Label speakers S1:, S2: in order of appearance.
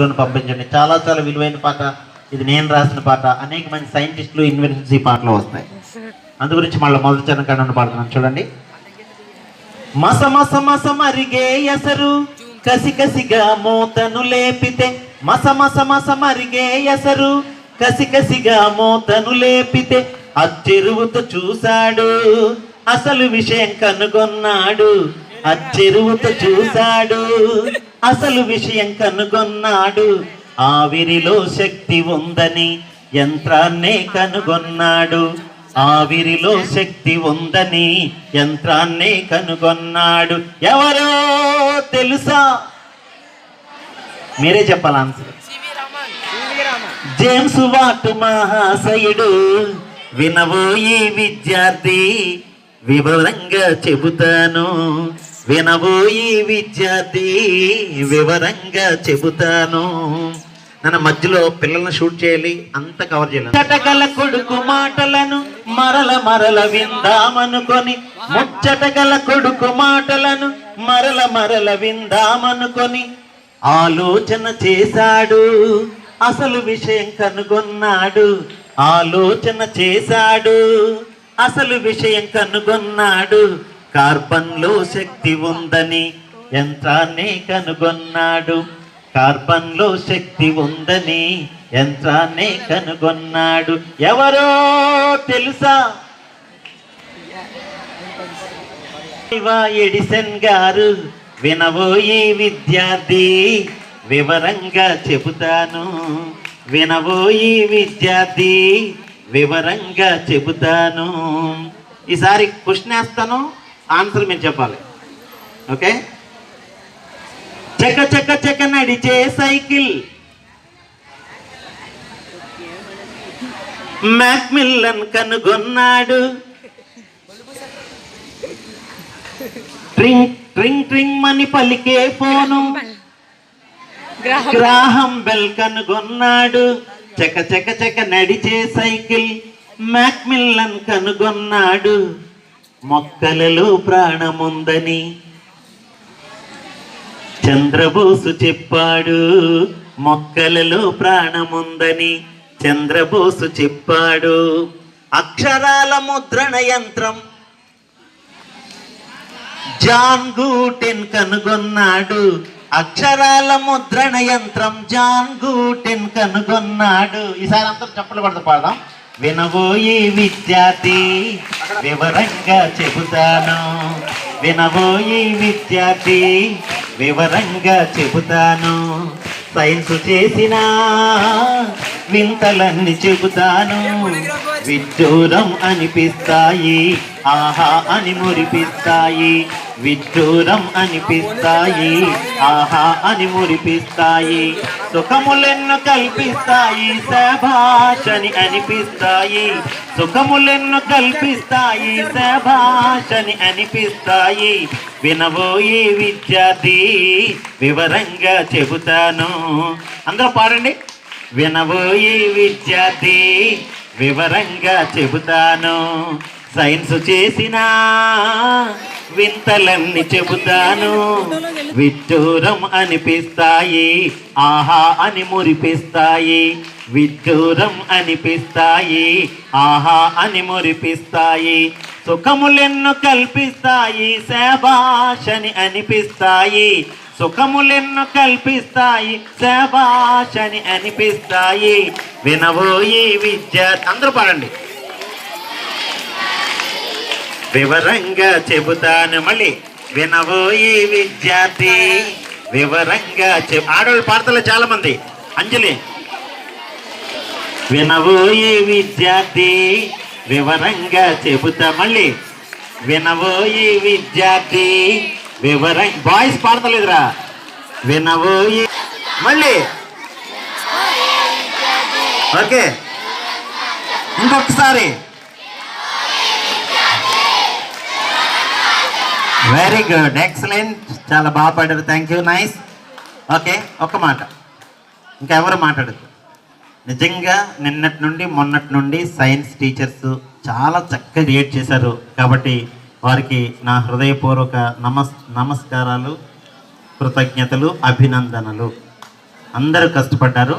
S1: లోని పంపించండి. చాలా చాలా విలువైన పాట. ఇది నేను రాసిన పాట. అనేక మంది సైంటిస్టులు ఇన్వెన్షన్స్ ఈ పాటలో వస్తాయి. అందు గురించి మళ్ళీ మొదటి చరణ కన్నా పాడుతున్నాను. చూడండి. మస మస మస మరిగే ఎసరు. కసి కసిగా మూతను లేపితే మస మస మస మరిగే ఎసరు. కసి కసిగా మూతను లేపితే అచ్చెరువుతో చూశాడు. అసలు విషయం కనుగొన్నాడు. అచ్చెరువుతో చూశాడు. అసలు విషయం కనుగొన్నాడు. ఆవిరిలో శక్తి ఉందని యంత్రాన్నే కనుగొన్నాడు. ఆవిరిలో శక్తి ఉందని యంత్రాన్నే కనుగొన్నాడు. ఎవరో తెలుసా? మీరే చెప్పాలి ఆన్సర్. జేమ్స్ వాట్ మహాశయుడు వినబోయి విద్యార్థి వివరంగా చెబుతాను. వినబోయి విద్యార్థి వివరంగా చెబుతాను. నన్ను మధ్యలో పిల్లల్ని షూట్ చేయాలి అంత కవర్ చేయాలి చటగల కొడుకు మాటలను మరల మరల విందామనుకొని ముచ్చటగల కొడుకు మాటలను మరల మరల విందామనుకొని ఆలోచన చేశాడు అసలు విషయం కనుగొన్నాడు. ఆలోచన చేశాడు అసలు విషయం కనుగొన్నాడు. కార్బన్లో శక్తి ఉందని యంత్రాన్ని కనుగొన్నాడు. కార్బన్లో శక్తి ఉందని యంత్రాన్ని కనుగొన్నాడు. ఎవరో తెలుసా? ఇవా ఎడిసన్ గారు వినబోయి విద్యార్థి వివరంగా చెబుతాను. వినబోయి విద్యార్థి వివరంగా చెబుతాను. ఈసారి క్వశ్చన్ వేస్తాను. ఆన్సర్ మీరు చెప్పాలి. ఓకే? చెక్క చెక్క చెక్క నడిచే సైకిల్. మ్యాక్మిల్లన్ కనుగొన్నాడు. ట్రింగ్ ట్రింగ్ ట్రింగ్ మని పలికే ఫోను. గ్రాహం బెల్ కనుగొన్నాడు. చెక చెక చెక నడిచే సైకిల్. మ్యాక్మిల్లన్ కనుగొన్నాడు. మొక్కలలో ప్రాణముందని చంద్రబోసు చెప్పాడు. మొక్కలలో ప్రాణముందని చంద్రబోసు చెప్పాడు. అక్షరాల ముద్రణ యంత్రం జాన్ గూటెన్ కనుగొన్నాడు. అక్షరాల ముద్రణ యంత్రం జాన్ గూటెన్ కనుగొన్నాడు. ఈసారి అందరూ చెప్పలు పడతా పాడదాం. వినబోయి విద్యార్థి వివరంగా చెబుతాను. వినబోయి విద్యార్థి వివరంగా చెబుతాను. సైన్స్ చేసిన వింతలన్నీ చెబుతాను. విడ్డూరం అనిపిస్తాయి ఆహా అని మురిపిస్తాయి. విడ్డూరం అనిపిస్తాయి ఆహా అని మురిపిస్తాయి సుఖములెన్ను కల్పిస్తాయి శభాషని అనిపిస్తాయి సుఖములెన్ను కల్పిస్తాయి శభాషని అనిపిస్తాయి. వినబోయే విద్యార్థి వివరంగా చెబుతాను. అందరూ పాడండి. వినబోయి విద్యార్థి వివరంగా చెబుతాను. సైన్స్ చేసిన వింతలన్నీ చెబుతాను. విడ్డూరం అనిపిస్తాయి ఆహా అని మురిపిస్తాయి. విడ్డూరం అనిపిస్తాయి ఆహా అని మురిపిస్తాయి. సుఖములెన్ను కల్పిస్తాయి శభాషని అనిపిస్తాయి. సుఖములెన్ను కల్పిస్తాయి శభాషని అనిపిస్తాయి. వినబోయే విద్య అందరూ పాడండి. వివరంగా చెబుతాను మళ్ళీ. వినబోయి విద్యార్థి. వివరంగా చెప్ ఆడవాళ్ళు పాడతలే చాలా మంది అంజలి వినబోయి విద్యార్థి. వివరంగా చెబుతా మళ్ళీ. వినబోయి విద్యార్థి. వివరం బాయ్స్ పాడతలేదురా. వినబోయి మళ్ళీ. ఓకే. ఇంకొకసారి. వెరీ గుడ్ ఎక్సలెంట్ చాలా బాగా పాడారు. థ్యాంక్ యూ నైస్ ఓకే ఒక మాట. ఇంకా ఎవరు మాట్లాడదు నిజంగా నిన్నటి నుండి మొన్నటి నుండి సైన్స్ టీచర్స్ చాలా చక్కగా క్రియేట్ చేశారు. కాబట్టి వారికి నా హృదయపూర్వక నమస్ నమస్కారాలు కృతజ్ఞతలు అభినందనలు. అందరూ కష్టపడ్డారు.